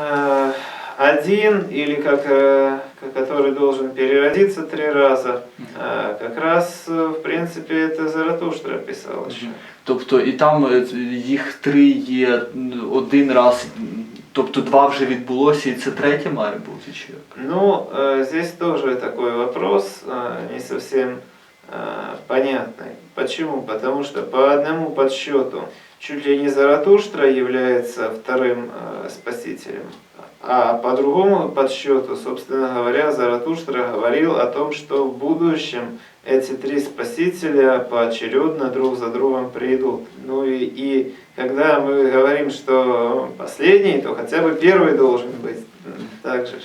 э, один или как, э, ко- который должен переродиться три раза, э, как раз, э, в принципе, это Заратуштра писал еще. Тобто і там е, їх три є м, один раз, м, тобто два вже відбулося, і це третє має бути чи як? Ну, э, здесь тоже такой вопрос э, не совсем э, понятный. Почему? Потому что по одному подсчету чуть ли не Заратуштра является вторым э, спасителем, а по другому подсчету, собственно говоря, Заратуштра говорил о том, что в будущем эти три спасителя поочередно друг за другом придут. Ну и, и когда мы говорим, что последний, то хотя бы первый должен быть. Так же.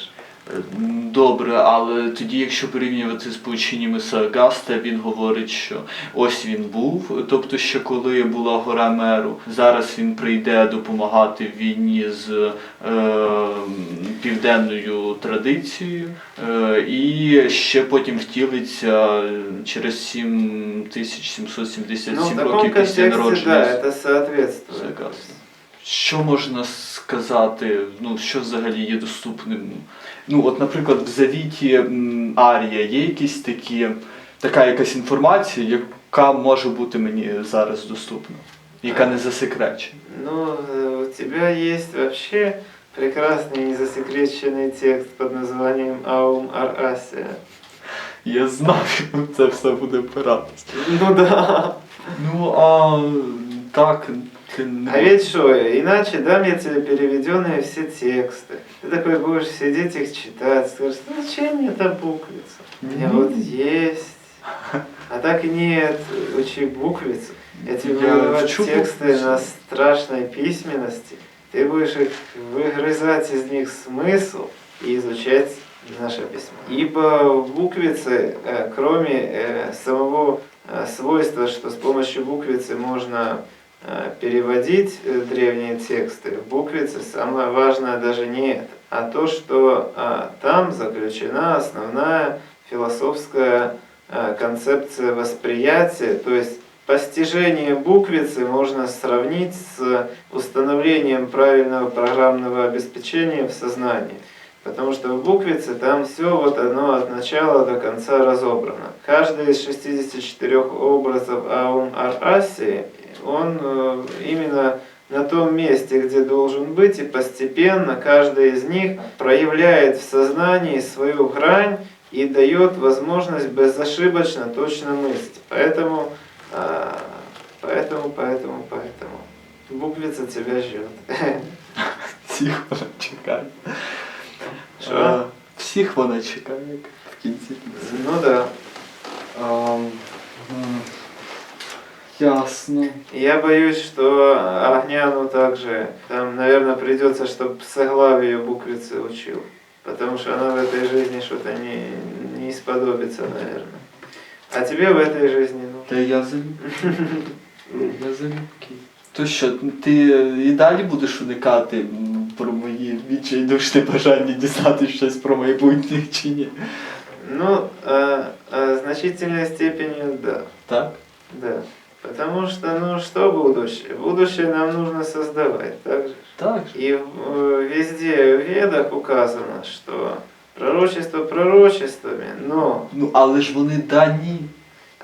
Добре, але тоді, якщо порівнювати з поученнями Сагаста, він говорить, що ось він був, тобто ще коли була гора Меру, зараз він прийде допомагати в війні з е, південною традицією, е, і ще потім втілиться через 7777 Ну, років після народження. да. Согласен. Що можна сказати, ну що взагалі є доступним? Ну, от, наприклад, в завіті м, Арія є якісь такі, така якась інформація, яка може бути мені зараз доступна, яка не засекречена. Ну, э, у тебя есть вообще прекрасный незасекреченный текст под названием Аум Ар Асия. Я знав, що це все буде опиратись. Ну да. Ну, а так, А ведь что, иначе дам я тебе переведенные все тексты. Ты такой будешь сидеть их читать, скажешь, ну зачем мне эта буквица? У меня Ну. вот есть. А так нет, учи буквицу. Я тебе буду давать учу тексты буквицу. на страшной письменности. Ты будешь их выгрызать из них смысл и изучать наше письмо. Ибо в буквице, э, кроме э, самого э, свойства, что с помощью буквицы можно переводить э, древние тексты, в буквице самое важное даже не это, а то, что а, там заключена основная философская э, концепция восприятия, то есть постижение буквицы можно сравнить с установлением правильного программного обеспечения в сознании. Потому что в буквице там все вот оно от начала до конца разобрано. Каждый из 64 образов Аум Ар Аси, он э, именно на том месте, где должен быть, и постепенно каждый из них проявляет в сознании свою грань и дает возможность безошибочно точно мыслить. Поэтому, а, поэтому, поэтому, поэтому. Буквица тебя ждет. всіх вона чекає. Що? Е, Всіх вона чекає як в кінці. Ну да. Ам, м, Ясно. Я боюсь, что Огняну также, там, наверное, придется, чтобы Соглавию буквицы учил. Потому что она в этой жизни что-то не, не сподобится, наверное. А тебе в этой жизни, ну, Та я залюбки. Я залюбки. То що, ти і далі будеш уникати м, про мої відчайдушні бажання дізнатися щось про майбутнє чи ні? ну, а, а значительной степени да. Так? Да. Потому что, ну, что будущее? Будущее нам нужно создавать, так же? Так. же. И э, везде в ведах указано, что пророчество пророчествами, но Ну, але ж вони дані.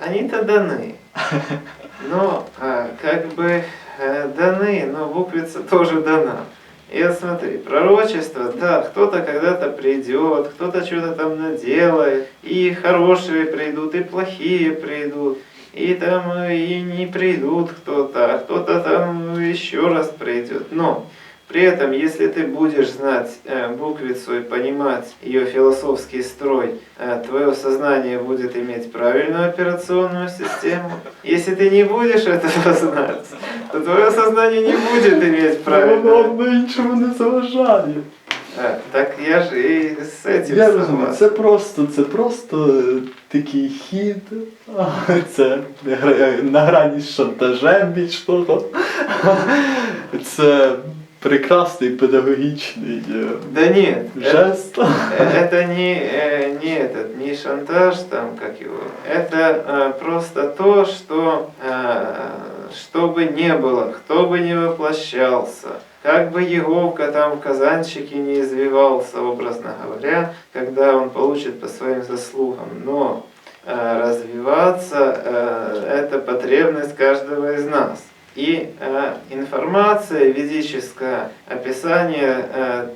они-то даны. Но а, как бы э, даны, но буквица тоже дана. И вот смотри, пророчество, да, кто-то когда-то придет, кто-то что-то там наделает, и хорошие придут, и плохие придут, и там э, и не придут кто-то, а кто-то там еще раз придет. Но при этом, если ты будешь знать э, буквицу и понимать ее философский строй, э, твое сознание будет иметь правильную операционную систему. Если ты не будешь этого знать, то твое сознание не будет иметь правильную. Воно іншому не заважає. Э, Так я же и с этим Я розумію, согласен. це просто, це просто е, такий хід, а, це гра- на грані з шантажем більш того. Це прекрасний педагогічний е, Да нет, это, жест. это не, э, не этот, не шантаж там, как его. Это э, просто то, что, э, что бы не было, кто бы не воплощался, как бы Еговка там в казанчике не извивался, образно говоря, когда он получит по своим заслугам, но э, развиваться э, это потребность каждого из нас. И э, информация ведическая, описание э,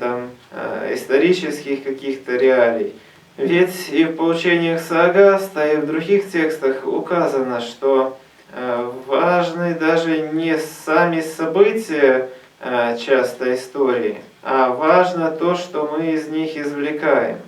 там, э, исторических каких-то реалий, ведь и в поучениях Саагаста, и в других текстах указано, что э, важны даже не сами события часто истории, а важно то, что мы из них извлекаем.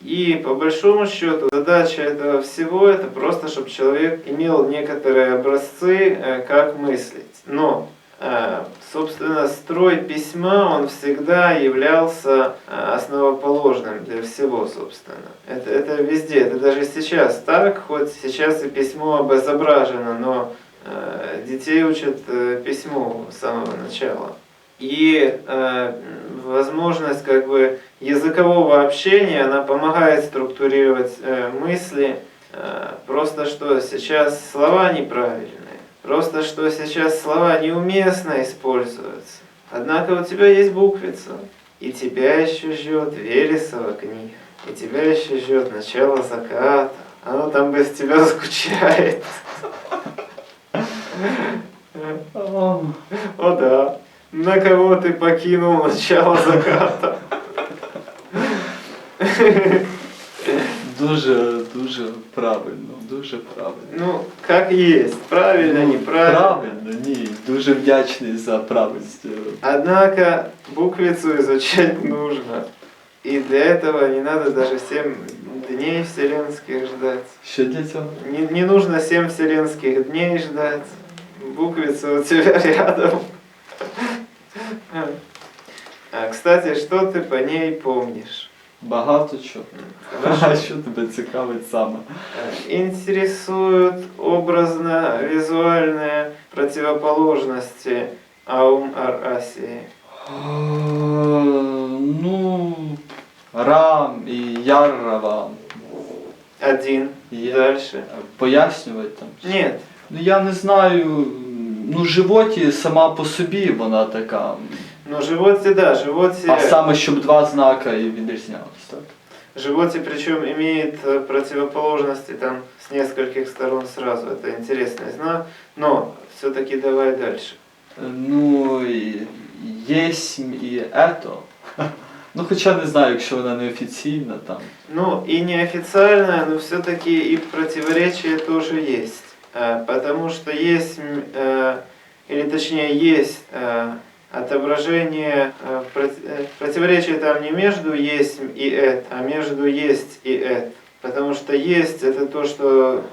И по большому счету задача этого всего это просто, чтобы человек имел некоторые образцы, э, как мыслить. Но, э, собственно, строй письма, он всегда являлся э, основоположным для всего, собственно. Это, это везде, это даже сейчас так, хоть сейчас и письмо обезображено, но э, детей учат э, письму с самого начала. И э, возможность как бы языкового общения, она помогает структурировать э, мысли. Э, просто что сейчас слова неправильные, просто что сейчас слова неуместно используются. Однако у тебя есть буквица, и тебя еще ждет Вересова книга, и тебя еще ждет начало заката. Оно там без тебя скучает. О да. На кого ты покинул начало заката? Дуже, дуже правильно, дуже правильно. Ну, как есть. Правильно, Ну, неправильно. Правильно, ні. Дуже вдячний за правильність. Однако буквицу изучать нужно. И для этого не надо даже 7 дней вселенских ждать. Що для цього? Не, не нужно 7 вселенских дней ждать. Буквица у тебя рядом. А, кстати, что ты по ней помнишь? Багато чого. А Хорошо. що тебе цікавить саме? Э, Интересуют образно-визуальные противоположности Аум Ар Асии. Е, Ну, Рам і Яррава. Один. Є. Дальше. Пояснювати там. Нет. Ну я не знаю. Ну, животі сама по собі вона така. Ну, животе, да, животе, А саме, щоб два знака і відрізнялись, так? животе причем имеет э, противоположности там с нескольких сторон сразу. Это интересный знак. Но все-таки давай дальше. Е, Ну, і єсмь і ето. Ну, хоча не знаю, якщо вона не офіційна там. Ну, и неофициальное, но все-таки и противоречие тоже есть. Э, Потому что есть, э, или точнее есть э, отображение, прот- противоречие там не между есть и эт, а между есть и эт. Потому что есть это то, что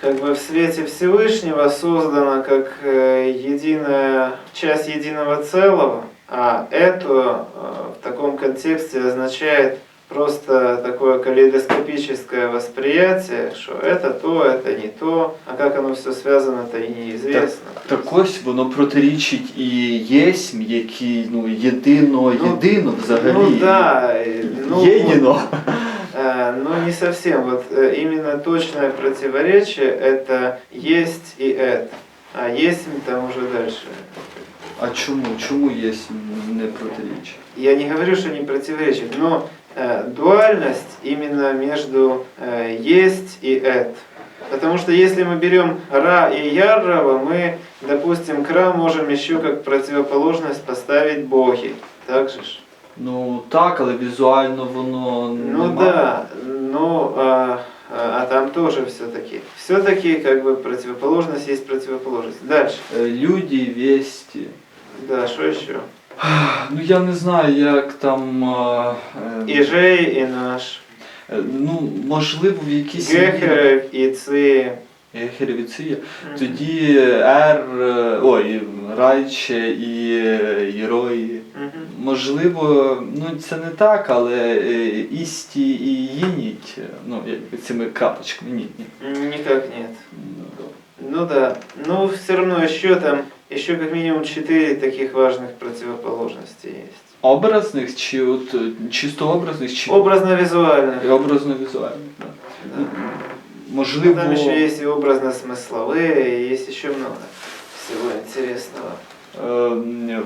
как бы в свете Всевышнего создано как единая часть единого целого, а это в таком контексте означает просто такое калейдоскопическое восприятие, что это то, это не то, а как оно все связано-то и неизвестно. Так ось воно протирічить і єсмь, який ну, єдино, Ну, єдино взагалі. Ну да, э, ну, Єдино. э, но не совсем. Вот э, именно точное противоречие это есть и это. А есть там уже дальше. А чому? Чому єсмь не протирічить? Я не говорю, что не противоречит, но э, дуальность именно между э, есть и эт. Потому что если мы берем Ра и Яррова, мы, допустим, к Ра можем еще как противоположность поставить боги. Так же ж? Ну так, але візуально воно Ну нема. да, ну а, а, а там тоже все-таки. Все-таки как бы противоположность есть противоположность. Дальше. Е, Люди, весті. Да, что еще? Ну я не знаю, як там. е, е, И Жей, и наш. е, Ну, можливо, в якійсь мірі- Гехерев, и Ци. Гехеревіція. Тоді Р, е, ой, Райче і е, Єрої. Мгм. Можливо, ну це не так, але е, Істі і Їніть, е, ну, як цими крапочками, ні, ні. Никак нет. Ну, добре. Ну все равно еще там, еще как минимум четыре таких важных противоположности есть. Образних чи от е, чисто образних, чи Образно-визуальных. образно-візуальних. Да. Да. Можливо, Ну, Там еще есть и образно-смысловые, и есть еще много всего интересного. е, м,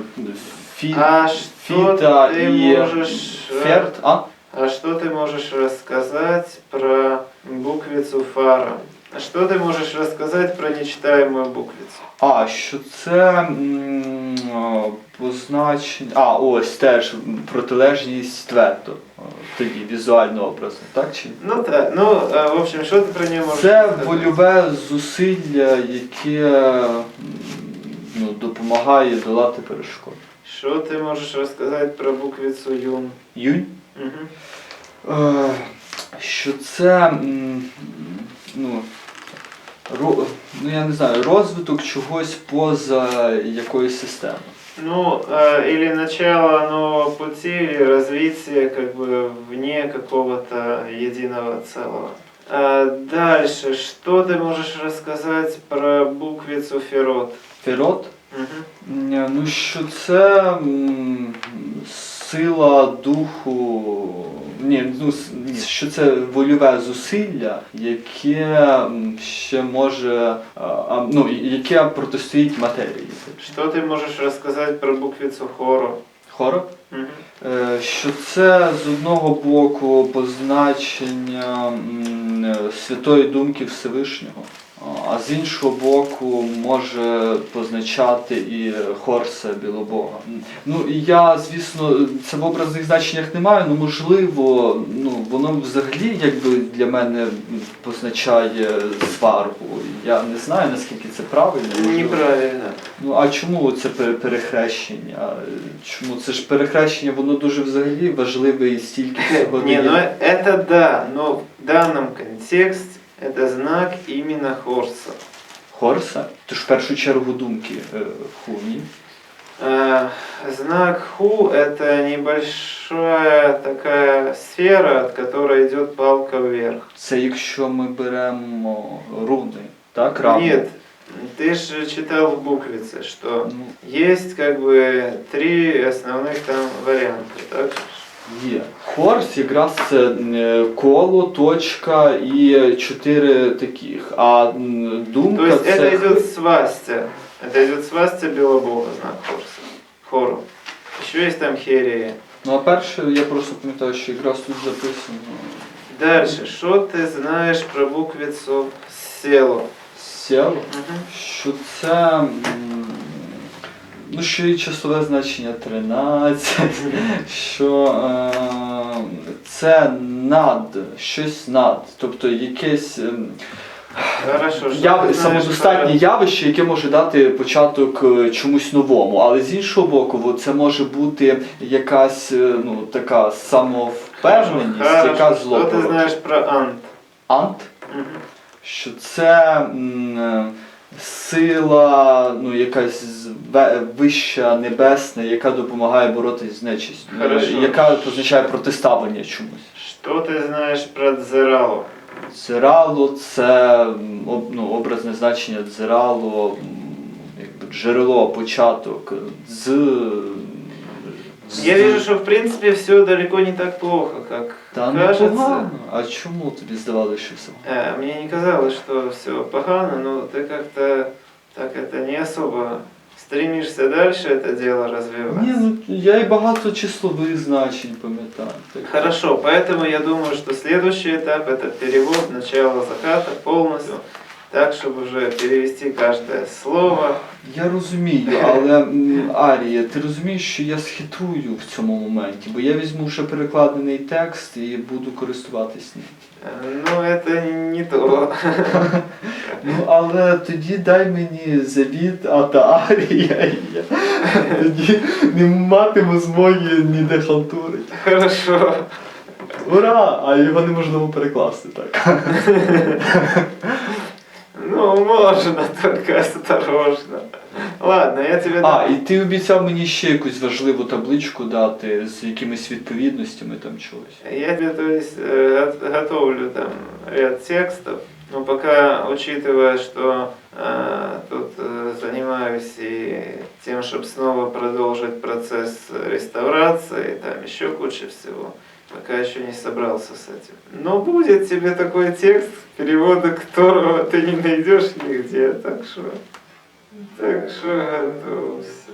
фі, А что фіта ты і можешь... э, ферт, а? А что ты можешь рассказать про буквицу фара? А Что ты можешь рассказать про нечитаемую буквицу? А, що це м, а, позначення. А, ось теж м, протилежність твердо. А, Тоді візуально образно, так чи? ні? Ну так, ну, а, в общем, что ты про нее можешь Це рассказать? вольове зусилля, яке м, ну, допомагає долати перешкоди. Что ты можешь рассказать про буквицу юн? Юнь? Мгм. Е, що це м, ну, ро, ну я не знаю, розвиток чогось поза якоюсь системою. Ну, э, или начало нового пути, или развитие как бы вне какого-то единого целого. А дальше, что ты можешь рассказать про буквицу Ферот? Ферот? Ня, Ну що це м, сила духу. Ні, ну ні, що це вольове зусилля, яке ще може, а, а, ну, яке протистоїть матерії. Что ты можешь рассказать про буквицу Хоро? Хоро? Мгм. Е, Що це з одного боку позначення е, святої думки Всевишнього, а з іншого боку може позначати і Хорса Білобога. Ну я, звісно, це в образних значеннях не маю, але можливо, ну воно взагалі якби для мене позначає сварку. Я не знаю наскільки це правильно. Неправильно. Ну а чому це пере- перехрещення? Чому це ж перехрещення, воно дуже взагалі важливе і стільки всього Не, ну это да, но в данном контексте это знак именно Хорса. Хорса? То ж в першу чергу думки е, хуні. Э, Знак Ху – это небольшая такая сфера, от которой идет палка вверх. Це якщо ми беремо руни, так? Равно. Нет, ты же читал в буквице, что Ну, есть как бы три основных там варианта, так? є. Хорс якраз це е, коло, точка і чотири таких. А м, То думка есть це. это идет свастя. Это идет свастя Белобога, знак Хорса. Хору. Еще есть там Херия. Ну а перше, я просто пам'ятаю, що якраз тут записано. Дальше, что ты знаешь про буквицу Село? Сєло. Мгм. що це. м, Ну, що і часове значення 13, що е, це над, щось над, тобто якесь Хорошо, что яв... самодостатнє про- явище, яке може дати початок е, чомусь новому. Але з іншого боку, во, це може бути якась е, ну, така самовпевненість, Хорошо, яка ты породжує. знаешь про Ант? Ант Мгм. що це м, е, сила, ну якась вища небесна, яка допомагає боротись з нечистю, е, Хорошо. яка означає протиставлення чомусь. Що ти знаєш про Дзерало? Дзерало це ну, образне значення дзерало, якби джерело, початок, з. з- Я вижу, что в принципе все далеко не так плохо, как Та не кажется. погано. А чому тобі здавалося, що все? Э, Мне не казалось, что все погано, но ты как-то так это не особо стремишься дальше это дело развивать. Ні, ну я і багато числових значень пам'ятаю. Так. Хорошо, поэтому я думаю, что следующий этап это перевод начала заката полностью, так, чтобы уже перевести каждое слово. Я розумію, але Арія, ти розумієш, що я схитрую в цьому моменті, бо я візьму вже перекладений текст і буду користуватись ним. Э, Ну, это не то. Ну, але тоді дай мені завіт, а та Арія, і я тоді не матиму змоги ніде халтурити. Хорошо. Ура! А його неможливо перекласти так. Ну, можно, только осторожно. Ладно, я тебе А, дам. і ти обіцяв мені ще якусь важливу табличку дати з якимись відповідностями там чогось. Я тебе, то есть, э, от- готовлю там ряд текстов, но пока учитывая, что э, тут э, занимаюсь и тем, чтобы снова продолжить процесс реставрации, там еще куча всего, Пока еще не собрался с этим. Но будет тебе такой текст, перевода которого ты не найдешь нигде, так что Так що готовся.